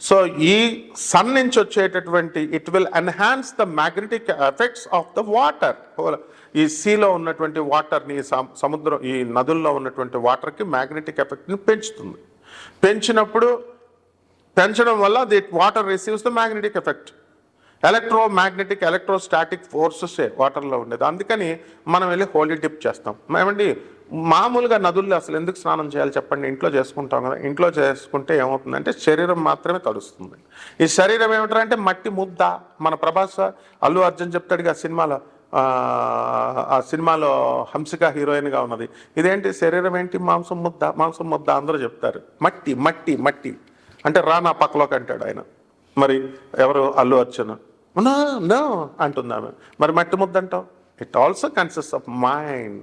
So ఈ sun నుంచి వచ్చేటటువంటి it will enhance the magnetic effects of the water ఈ సీలో ఉన్నటువంటి వాటర్ని సముద్రం ఈ నదుల్లో ఉన్నటువంటి వాటర్కి మ్యాగ్నెటిక్ ఎఫెక్ట్ని పెంచుతుంది. పెంచినప్పుడు పెంచడం వల్ల the water receives the magnetic effect electro magnetic electrostatic forces వాటర్లో ఉండేది. అందుకని మనం వెళ్ళి హోలీ డిప్ చేస్తాం. ఏమండి మామూలుగా నదుల్లో అసలు ఎందుకు స్నానం చేయాలి చెప్పండి? ఇంట్లో చేసుకుంటాం కదా. ఇంట్లో చేసుకుంటే ఏమవుతుందంటే శరీరం మాత్రమే తడుస్తుంది ఈ శరీరం ఏమిటంటే మట్టి ముద్ద. మన ప్రభాస్ అల్లు అర్జున్ చెప్తాడు ఆ సినిమాలో ఆ, సినిమాలో హంసిక హీరోయిన్గా ఉన్నది. ఇదేంటి? శరీరం ఏంటి? మాంసం ముద్ద. మాంసం ముద్ద అందరూ చెప్తారు. మట్టి మట్టి మట్టి. అంటే రా నా పక్కలోకి అంటాడు ఆయన. మరి ఎవరు? అల్లు అర్జున్. నా అంటుంది ఆమె. మరి మట్టి ముద్ద అంటావు it also consist of mind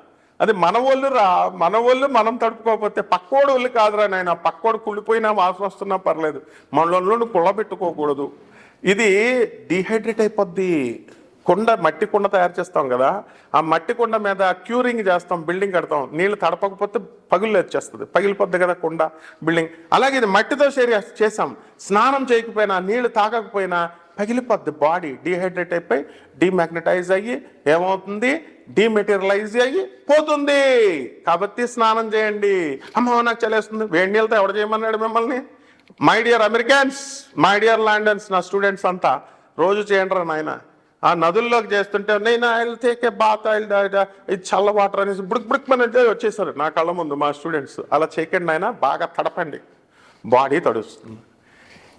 అది మన రా మన మనం తడుపుకోకపోతే పక్కోడు వాళ్ళు కాదురా నాయన. పక్కోడు కుళ్ళిపోయినా వాసన వస్తున్నా పర్లేదు. మన కుళ్ళబెట్టుకోకూడదు ఇది డీహైడ్రేట్ అయిపోద్ది. కుండ మట్టి కుండ తయారు చేస్తాం కదా. ఆ మట్టి కుండ మీద క్యూరింగ్ చేస్తాం బిల్డింగ్ కడతాం. నీళ్ళు తడపకపోతే పగులు వచ్చేస్తుంది పగిలిపోద్ది కదా కుండ బిల్డింగ్. అలాగే ఇది మట్టితో షేర్ చేసాం. స్నానం చేయకపోయినా నీళ్ళు తాగకపోయినా పగిలిపోద్ది బాడీ. డీహైడ్రేట్ అయిపోయి డిమాగ్నటైజ్ అయ్యి ఏమవుతుంది? డీమెటీరియలైజ్ అయ్యి పోతుంది. కాబట్టి స్నానం చేయండి. అమ్మ నాకు చలేస్తుంది. వేడి నీళ్ళతో ఎవడ చేయమన్నాడు మిమ్మల్ని? My dear Americans my dear Londons నా స్టూడెంట్స్ అంతా రోజు చేయండి రా నాయన. ఆ నదుల్లోకి చేస్తుంటే నేను ఐల్ తేకే బాత్ ఐల్ ఇది చల్ల వాటర్ అనేసి బుడుక్ బుడుక్ మన వచ్చేసారు నా కళ్ళ ముందు మా స్టూడెంట్స్ అలా చేయకండి ఆయన బాగా తడపండి. బాడీ తడుస్తుంది.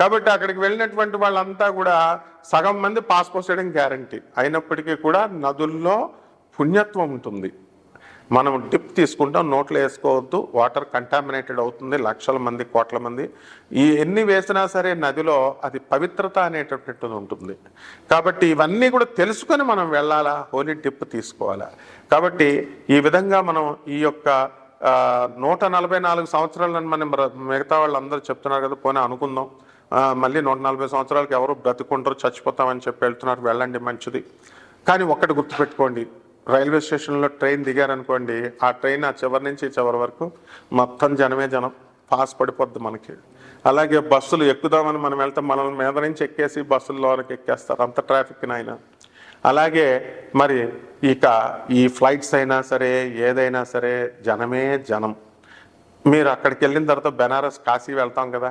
కాబట్టి అక్కడికి వెళ్ళినటువంటి వాళ్ళంతా కూడా సగం మంది పాస్ పోసేయడం గ్యారంటీ. అయినప్పటికీ కూడా నదుల్లో పుణ్యత్వం ఉంటుంది. మనం డిప్ తీసుకుంటాం నోట్లో వేసుకోవద్దు వాటర్ కంటామినేటెడ్ అవుతుంది లక్షల మంది కోట్ల మంది. ఈ ఎన్ని వేసినా సరే నదిలో అది పవిత్రత అనేటటువంటిది ఉంటుంది. కాబట్టి ఇవన్నీ కూడా తెలుసుకొని మనం వెళ్ళాలా హోలీ డిప్ తీసుకోవాలా? కాబట్టి ఈ విధంగా మనం ఈ యొక్క నూట నలభై నాలుగు సంవత్సరాలను మనం మిగతా వాళ్ళందరూ చెప్తున్నారు కదా పోనీ అనుకుందాం. మళ్ళీ నూట నలభై సంవత్సరాలకి ఎవరు బ్రతుకుంటారు చచ్చిపోతామని చెప్పి వెళ్తున్నారు వెళ్ళండి మంచిది. కానీ ఒక్కటి గుర్తుపెట్టుకోండి రైల్వే స్టేషన్లో ట్రైన్ దిగారనుకోండి ఆ ట్రైన్ ఆ చివరి నుంచి చివరి వరకు మొత్తం జనమే జనం పాస్ పడిపోద్ది మనకి. అలాగే బస్సులు ఎక్కుదామని మనం వెళ్తే మనల్ని మీద నుంచి ఎక్కేసి బస్సుల్లోకి ఎక్కేస్తారు అంత ట్రాఫిక్ నాయన. అలాగే మరి ఇక ఈ ఫ్లైట్స్ అయినా సరే ఏదైనా సరే జనమే జనం. మీరు అక్కడికి వెళ్ళిన తర్వాత బెనారస్ కాశీ వెళ్తాం కదా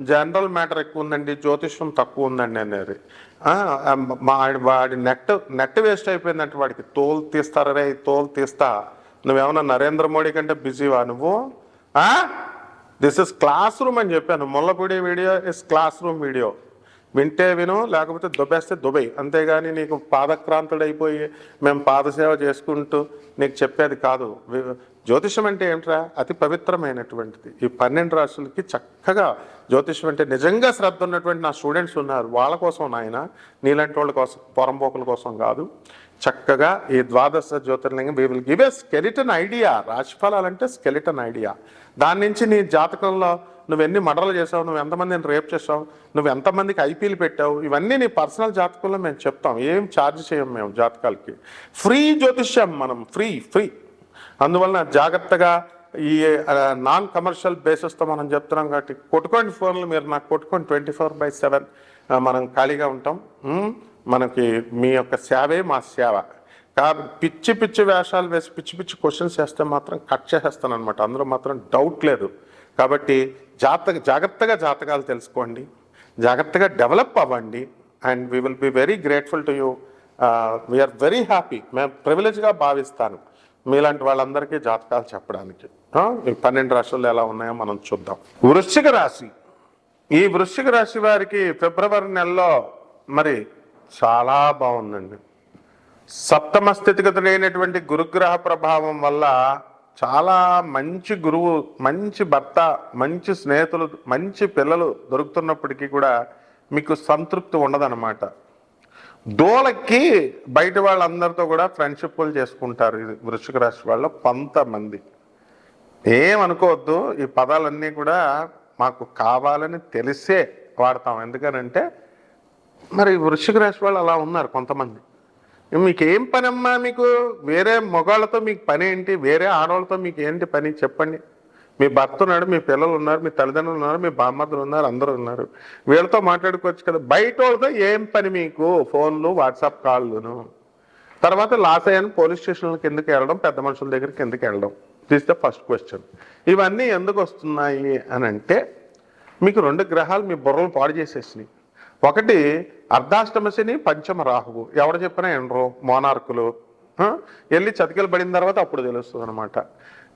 జనరల్ మ్యాటర్ ఎక్కువ ఉందండి జ్యోతిష్యం తక్కువ ఉందండి అనేది మా వాడి నెట్ నెట్ వేస్ట్ అయిపోయిందంటే వాడికి తోలు తీస్తారే? తోలు తీస్తా. నువ్వేమన్నా నరేంద్ర మోడీ కంటే బిజీవా నువ్వు? దిస్ ఇస్ క్లాస్ రూమ్ అని చెప్పాను. Mullapudi video is class room video వింటే విను లేకపోతే దుబ్బేస్తే దుబై అంతేగాని నీకు పాదక్రాంతుడైపోయి మేము పాదసేవ చేసుకుంటూ నీకు చెప్పేది కాదు. జ్యోతిషం అంటే ఏంట్రా? అతి పవిత్రమైనటువంటిది. ఈ పన్నెండు రాష్ట్రాలకి చక్కగా జ్యోతిషం అంటే నిజంగా శ్రద్ధ ఉన్నటువంటి నా స్టూడెంట్స్ ఉన్నారు. వాళ్ళ కోసం నాయన నీలాంటి వాళ్ళ కోసం పొరంపోకుల కోసం కాదు. చక్కగా ఈ ద్వాదశ జ్యోతిర్లింగం we will give a skeleton idea రాశిఫలాలంటే skeleton idea దాని నుంచి నీ జాతకంలో నువ్వు ఎన్ని మర్డర్లు చేసావు నువ్వు ఎంతమందిని రేప్ చేసావు నువ్వు ఎంతమందికి ఐపీలు పెట్టావు ఇవన్నీ నీ పర్సనల్ జాతకంలో మేము చెప్తాం. ఏం ఛార్జ్ చేయం మేము జాతకాలకి? ఫ్రీ జ్యోతిష్యం మనం ఫ్రీ ఫ్రీ. అందువలన జాగ్రత్తగా ఈ నాన్ కమర్షియల్ బేసిస్తో మనం చెప్తున్నాం కాబట్టి కొట్టుకోండి ఫోన్లు మీరు నాకు కొట్టుకోండి ట్వంటీ ఫోర్ బై సెవెన్. మనం ఖాళీగా ఉంటాం. మనకి మీ యొక్క సేవే మా సేవ. కాబట్టి పిచ్చి పిచ్చి వేషాలు వేసి పిచ్చి పిచ్చి క్వశ్చన్స్ వేస్తే మాత్రం కట్ చేసేస్తాను అనమాట అందులో మాత్రం డౌట్ లేదు. కాబట్టి జాతక జాగ్రత్తగా జాతకాలు తెలుసుకోండి. జాగ్రత్తగా డెవలప్ అవ్వండి. And we will be very grateful to you. We are very happy. మేము ప్రివిలేజ్గా భావిస్తాను. మీలాంటి వాళ్ళందరికీ జాతకాలు చెప్పడానికి. పన్నెండు రాశులు ఎలా ఉన్నాయో మనం చూద్దాం. వృశ్చిక రాశి. ఈ వృశ్చిక రాశి వారికి ఫిబ్రవరి నెలలో మరి చాలా బాగుందండి. సప్తమ స్థితిగతుడైనటువంటి గురుగ్రహ ప్రభావం వల్ల చాలా మంచి గురువు మంచి భర్త మంచి స్నేహితులు మంచి పిల్లలు దొరుకుతున్నప్పటికీ కూడా మీకు సంతృప్తి ఉండదన్నమాట. దూలకి బయట వాళ్ళందరితో కూడా ఫ్రెండ్షిప్లు చేసుకుంటారు ఇది వృషిక రాశి వాళ్ళు కొంతమంది. ఏమనుకోవద్దు ఈ పదాలన్నీ కూడా మాకు కావాలని తెలిసే వాడతాం. ఎందుకనంటే మరి వృషిక రాశి వాళ్ళు అలా ఉన్నారు కొంతమంది. మీకేం పనమ్మా పని అమ్మా మీకు? వేరే మగవాళ్ళతో మీకు పని ఏంటి? వేరే ఆడవాళ్ళతో మీకు ఏంటి పని? చెప్పండి. మీ భర్త ఉన్నాడు మీ పిల్లలు ఉన్నారు మీ తల్లిదండ్రులు ఉన్నారు మీ బామ్మర్దులు ఉన్నారు అందరూ ఉన్నారు. వీళ్ళతో మాట్లాడుకోవచ్చు కదా. బయట వాళ్ళతో ఏం పని మీకు? ఫోన్లు వాట్సాప్ కాల్లును. తర్వాత లాస్ అయ్యాను పోలీస్ స్టేషన్లకు ఎందుకు వెళ్ళడం పెద్ద మనుషుల దగ్గరికి ఎందుకు వెళ్ళడం. దిస్ ద ఫస్ట్ క్వశ్చన్ ఇవన్నీ ఎందుకు వస్తున్నాయి అని అంటే మీకు రెండు గ్రహాలు మీ బుర్రలు పాడు చేసేసినాయి. ఒకటి అర్ధాష్టమ శని పంచమ రాహువు. ఎవడ చెప్పినా ఎండ్రు మోనార్కులు. వెళ్ళి చతికిలు పడిన తర్వాత అప్పుడు తెలుస్తుంది అనమాట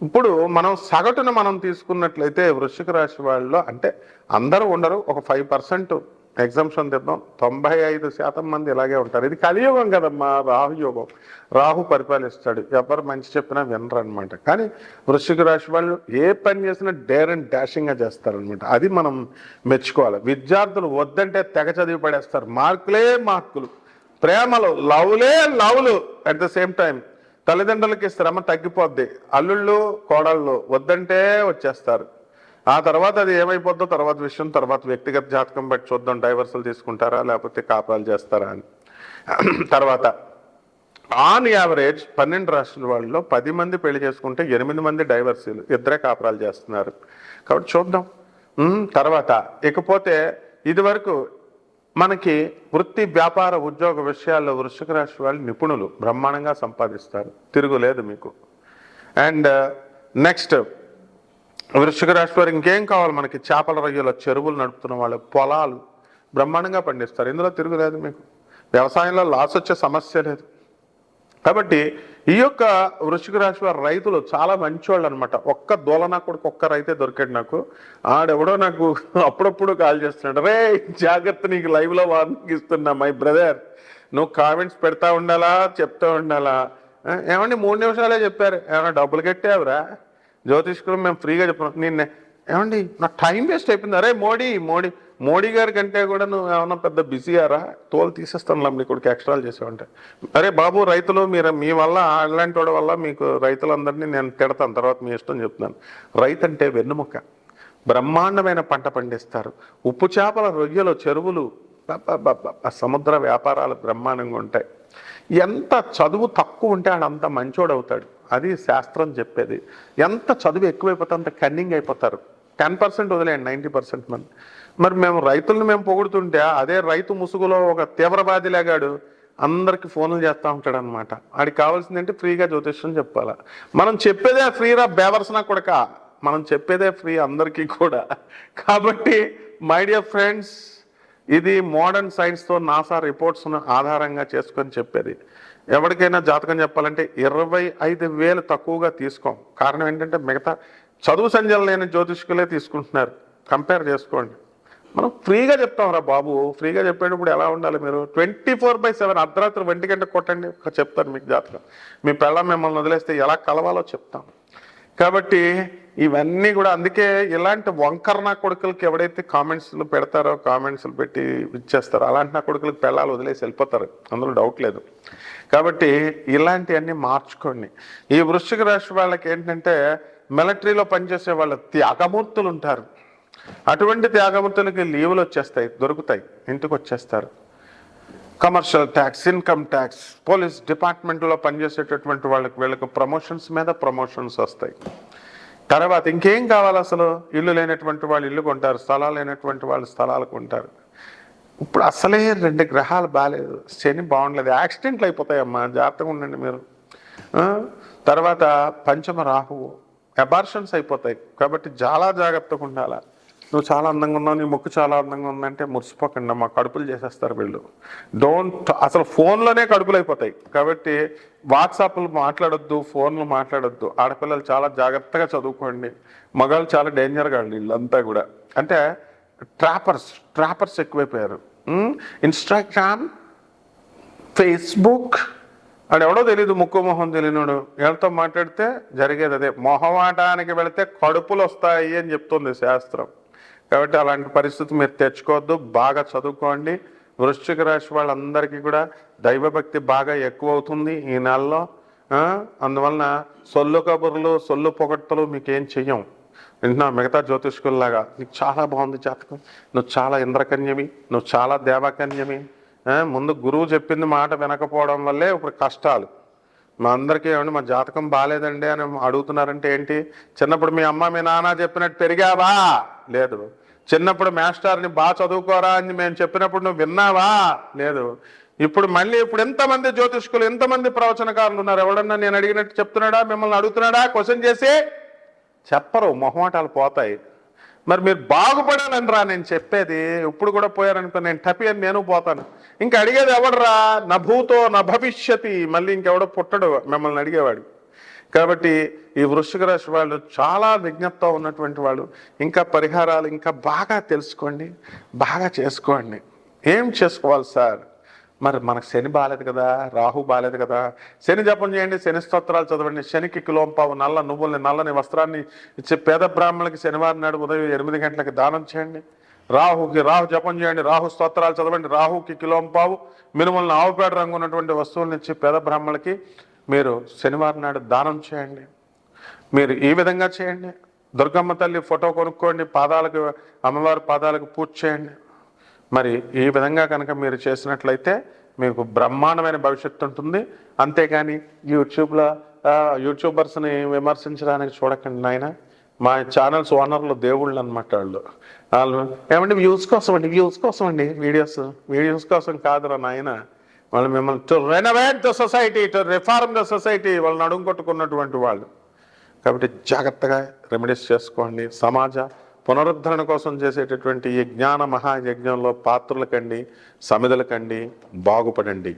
ఇప్పుడు మనం సగటున మనం తీసుకున్నట్లయితే వృశ్చిక రాశి వాళ్ళలో అంటే అందరూ ఉండరు. ఒక ఫైవ్ పర్సెంట్ ఎగ్జామ్షన్ తెద్దాం. తొంభై ఐదు శాతం మంది ఇలాగే ఉంటారు. ఇది కలియుగం కదమ్మా రాహు యోగం రాహు పరిపాలిస్తాడు. ఎవరు మంచి చెప్పినా వినరనమాట కానీ వృశ్చిక రాశి వాళ్ళు ఏ పని చేసినా డేర్ అండ్ డాషింగ్గా చేస్తారనమాట అది మనం మెచ్చుకోవాలి. విద్యార్థులు వద్దంటే తెగ చదివి పడేస్తారు. మార్కులే మార్కులు. ప్రేమలు లవ్లే లవ్లు అట్ ద సేమ్ టైం తల్లిదండ్రులకి శ్రమ తగ్గిపోద్ది. అల్లుళ్ళు కోడళ్ళు వద్దంటే వచ్చేస్తారు. ఆ తర్వాత అది ఏమైపోద్దో తర్వాత విషయం తర్వాత వ్యక్తిగత జాతకం బట్టి చూద్దాం. డైవర్సల్ తీసుకుంటారా లేకపోతే కాపురాలు చేస్తారా అని. తర్వాత ఆన్ యావరేజ్ పన్నెండు రాష్ట్రాల వాళ్ళలో పది మంది పెళ్ళి చేసుకుంటే ఎనిమిది మంది డైవర్సీలు ఇద్దరే కాపురాలు చేస్తున్నారు. కాబట్టి చూద్దాం. తర్వాత ఇకపోతే ఇదివరకు మనకి వృత్తి వ్యాపార ఉద్యోగ విషయాల్లో వృషక రాశి వాళ్ళు నిపుణులు బ్రహ్మాండంగా సంపాదిస్తారు. తిరుగులేదు మీకు. అండ్ నెక్స్ట్ uh, వృశ్చిక రాశి వారు ఇంకేం కావాలి మనకి? చేపల రొయ్యల చెరువులు నడుపుతున్న వాళ్ళు పొలాలు బ్రహ్మాండంగా పండిస్తారు ఇందులో తిరుగులేదు మీకు. వ్యవసాయంలో లాస్ వచ్చే సమస్య లేదు. కాబట్టి ఈ యొక్క వృశ్చిక రాశి వారి రైతులు చాలా మంచివాళ్ళు అనమాట ఒక్క దోలనా కొడుకు ఒక్క రైతే దొరికాడు నాకు. ఆడెవడో నాకు అప్పుడప్పుడు కాల్ చేస్తున్నాడు. రే జాగ్రత్త నీకు లైవ్లో వార్నింగ్ ఇస్తున్నా మై బ్రదర్. నువ్వు కామెంట్స్ పెడతా ఉండాలా చెప్తా ఉండాలా? ఏమండి మూడు నిమిషాలే చెప్పారు. ఏమన్నా డబ్బులు కట్టావురా? జ్యోతిష్కులు మేము ఫ్రీగా చెప్పినాం నిన్నే ఏమండి నా టైం వేస్ట్ అయిపోయింది. అరే మోడీ మోడీ మోడీ గారి కంటే కూడా నువ్వు ఏమన్నా పెద్ద బిజీయారా తోలు తీసేస్తాను నీ కొడుకు ఎక్స్ట్రాలు చేసేవంటే. అరే బాబు రైతులు మీరు మీ వల్ల అలాంటి వాడి వల్ల మీకు రైతులందరినీ నేను తిడతాను. తర్వాత మీ ఇష్టం చెప్తున్నాను. రైతు అంటే వెన్నుముక్క బ్రహ్మాండమైన పంట పండిస్తారు. ఉప్పు చేపల రొయ్యలు చెరువులు సముద్ర వ్యాపారాలు బ్రహ్మాండంగా ఉంటాయి. ఎంత చదువు తక్కువ ఉంటే ఆడంత మంచోడవుతాడు. అది శాస్త్రం చెప్పేది. ఎంత చదువు ఎక్కువైపోతే అంత కన్నింగ్ అయిపోతారు. టెన్ పర్సెంట్ వదిలేయండి నైంటీ పర్సెంట్ మంది. మరి మేము రైతులను మేము పొగుడుతుంటే అదే రైతు ముసుగులో ఒక తీవ్రవాది లేగాడు అందరికి ఫోన్లు చేస్తూ ఉంటాడు అనమాట ఆడికి కావాల్సింది అంటే ఫ్రీగా జ్యోతిష్యం చెప్పాలా. మనం చెప్పేదే ఫ్రీరా బేవర్సనా కొడక? మనం చెప్పేదే ఫ్రీ అందరికీ కూడా. కాబట్టి మై డియర్ ఫ్రెండ్స్ ఇది మోడర్న్ సైన్స్తో నాసా రిపోర్ట్స్ను ఆధారంగా చేసుకొని చెప్పేది. ఎవరికైనా జాతకం చెప్పాలంటే ఇరవై ఐదు వేలు తక్కువగా తీసుకోం. కారణం ఏంటంటే మిగతా చదువు సంజలు లేని జ్యోతిష్కులే తీసుకుంటున్నారు. కంపేర్ చేసుకోండి. మనం ఫ్రీగా చెప్తాం రా బాబు. ఫ్రీగా చెప్పేటప్పుడు ఎలా ఉండాలి మీరు? ట్వంటీ ఫోర్ బై సెవెన్ అర్ధరాత్రి ఒంటి గంట కొట్టండి. చెప్తాను మీకు జాతకం. మీ పెళ్ళ మిమ్మల్ని వదిలేస్తే ఎలా కలవాలో చెప్తాం. కాబట్టి ఇవన్నీ కూడా అందుకే ఇలాంటి వంకర నా కొడుకులకి ఎవడైతే కామెంట్స్లు పెడతారో కామెంట్స్లు పెట్టి ఇచ్చేస్తారో అలాంటి నా కొడుకులకి పెళ్ళాలు వదిలేసి వెళ్ళిపోతారు. అందులో డౌట్ లేదు. కాబట్టి ఇలాంటివన్నీ మార్చుకోండి. ఈ వృశ్చిక రాశి వాళ్ళకి ఏంటంటే మిలిటరీలో పనిచేసే వాళ్ళ త్యాగమూర్తులు ఉంటారు. అటువంటి త్యాగమూర్తులకి లీవులు వచ్చేస్తాయి దొరుకుతాయి ఇంటికి వచ్చేస్తారు. Commercial tax income tax police డిపార్ట్మెంట్లో పనిచేసేటటువంటి వాళ్ళకి వీళ్ళకి ప్రమోషన్స్ మీద ప్రమోషన్స్ వస్తాయి. తర్వాత ఇంకేం కావాలి అసలు? ఇల్లు లేనటువంటి వాళ్ళు ఇల్లు కొంటారు స్థలాలు లేనటువంటి వాళ్ళు స్థలాలు కొంటారు. ఇప్పుడు అసలే రెండు గ్రహాలు బాగాలేదు శని బాగుండలేదు. యాక్సిడెంట్లు అయిపోతాయమ్మా. జాగ్రత్తగా ఉండండి మీరు. తర్వాత పంచమ రాహువు. అబార్షన్స్ అయిపోతాయి. కాబట్టి చాలా జాగ్రత్తగా ఉండాలా? నువ్వు చాలా అందంగా ఉన్నావు నీ ముక్కు చాలా అందంగా ఉందంటే మురిసిపోకండి మా కడుపులు చేసేస్తారు వీళ్ళు. డోంట్ అసలు ఫోన్లోనే కడుపులు అయిపోతాయి కాబట్టి వాట్సాప్లు మాట్లాడొద్దు ఫోన్లు మాట్లాడొద్దు. ఆడపిల్లలు చాలా జాగ్రత్తగా చదువుకోండి. మగాళ్ళు చాలా డేంజర్గా వీళ్ళంతా కూడా. అంటే ట్రాపర్స్ ట్రాపర్స్ ఎక్కువైపోయారు. ఇన్స్టాగ్రామ్ ఫేస్బుక్ అని ఎవడో తెలియదు ముక్కు మొహం తెలియనుడు. వీళ్ళతో మాట్లాడితే జరిగేది అదే. మొహమాటానికి వెళితే కడుపులు వస్తాయి అని చెప్తుంది శాస్త్రం. కాబట్టి అలాంటి పరిస్థితి మీరు తెచ్చుకోవద్దు బాగా చదువుకోండి. వృశ్చిక రాశి వాళ్ళందరికీ కూడా దైవభక్తి బాగా ఎక్కువ అవుతుంది ఈ నెలలో. అందువలన సొల్లు కబుర్లు సొల్లు పొగడ్తలు మీకేం చెయ్యం. వింటున్నా మిగతా జ్యోతిష్కుల్లాగా. నీకు చాలా బాగుంది జాతకం. నువ్వు చాలా ఇంద్రకన్యమి నువ్వు చాలా దేవకన్యమి ముందు గురువు చెప్పింది మాట వినకపోవడం వల్లే ఇప్పుడు కష్టాలు. మా అందరికీ ఏమండి మా జాతకం బాగాలేదండి అని అడుగుతున్నారంటే ఏంటి? చిన్నప్పుడు మీ అమ్మ మీ నాన్న చెప్పినట్టు పెరిగావా? లేదు. చిన్నప్పుడు మాస్టర్ని బాగా చదువుకోరా అని మేము చెప్పినప్పుడు నువ్వు విన్నావా? లేదు. ఇప్పుడు మళ్ళీ ఇప్పుడు ఎంతమంది జ్యోతిష్కులు ఎంతమంది ప్రవచనకారులు ఉన్నారు? ఎవడన్నా నేను అడిగినట్టు చెప్తున్నాడా? మిమ్మల్ని అడుగుతున్నాడా? క్వశ్చన్ చేసి చెప్పరు. మొహమాటాలు పోతాయి. మరి మీరు బాగుపడాలని రా నేను చెప్పేది. ఇప్పుడు కూడా పోయారనుకో నేను టపి అని నేను పోతాను. ఇంకా అడిగేది ఎవడరా? నభూతో నభవిష్యతి నా మళ్ళీ ఇంకెవడో పుట్టడు. మిమ్మల్ని అడిగేవాడు. కాబట్టి ఈ వృషిక రాశి వాళ్ళు చాలా విజ్ఞప్త ఉన్నటువంటి వాళ్ళు. ఇంకా పరిహారాలు ఇంకా బాగా తెలుసుకోండి బాగా చేసుకోండి. ఏం చేసుకోవాలి సార్? మరి మనకు శని బాగాలేదు కదా రాహు బాగాలేదు కదా. శని జపం చేయండి శని స్తోత్రాలు చదవండి. శనికి కిలోంపావు నల్ల నువ్వుల్ని నల్లని వస్త్రాన్ని ఇచ్చే పేద బ్రాహ్మణులకి శనివారం నాడు ఉదయం ఎనిమిది గంటలకి దానం చేయండి. రాహుకి రాహు జపం చేయండి రాహు స్తోత్రాలు చదవండి. రాహుకి కిలోంపావు మినుములను ఆవుపేట రంగు ఉన్నటువంటి వస్తువులను ఇచ్చి పేద బ్రాహ్మణులకి మీరు శనివారం నాడు దానం చేయండి. మీరు ఈ విధంగా చేయండి. దుర్గమ్మ తల్లి ఫోటో కొనుక్కోండి పాదాలకు అమ్మవారి పాదాలకు పూజ చేయండి. మరి ఈ విధంగా కనుక మీరు చేసినట్లయితే మీకు బ్రహ్మాండమైన భవిష్యత్తు ఉంటుంది. అంతేగాని యూట్యూబ్లో యూట్యూబర్స్ని విమర్శించడానికి చూడకండి నాయన. మా ఛానల్స్ ఓనర్లు దేవుళ్ళు అనమాట వాళ్ళు. వాళ్ళు ఏమంటే వ్యూస్ కోసం అండి వ్యూస్ కోసం అండి వీడియోస్. వీడియోస్ కోసం కాదురా నాయన. వాళ్ళు మిమ్మల్ని to renovate the society to reform the society వాళ్ళని అడుగుకొట్టుకున్నటువంటి వాళ్ళు. కాబట్టి జాగ్రత్తగా రెమెడీస్ చేసుకోండి. సమాజ పునరుద్ధరణ కోసం చేసేటటువంటి ఈ జ్ఞాన మహాయజ్ఞంలో పాత్రలకండి సమిధలకండి బాగుపడండి.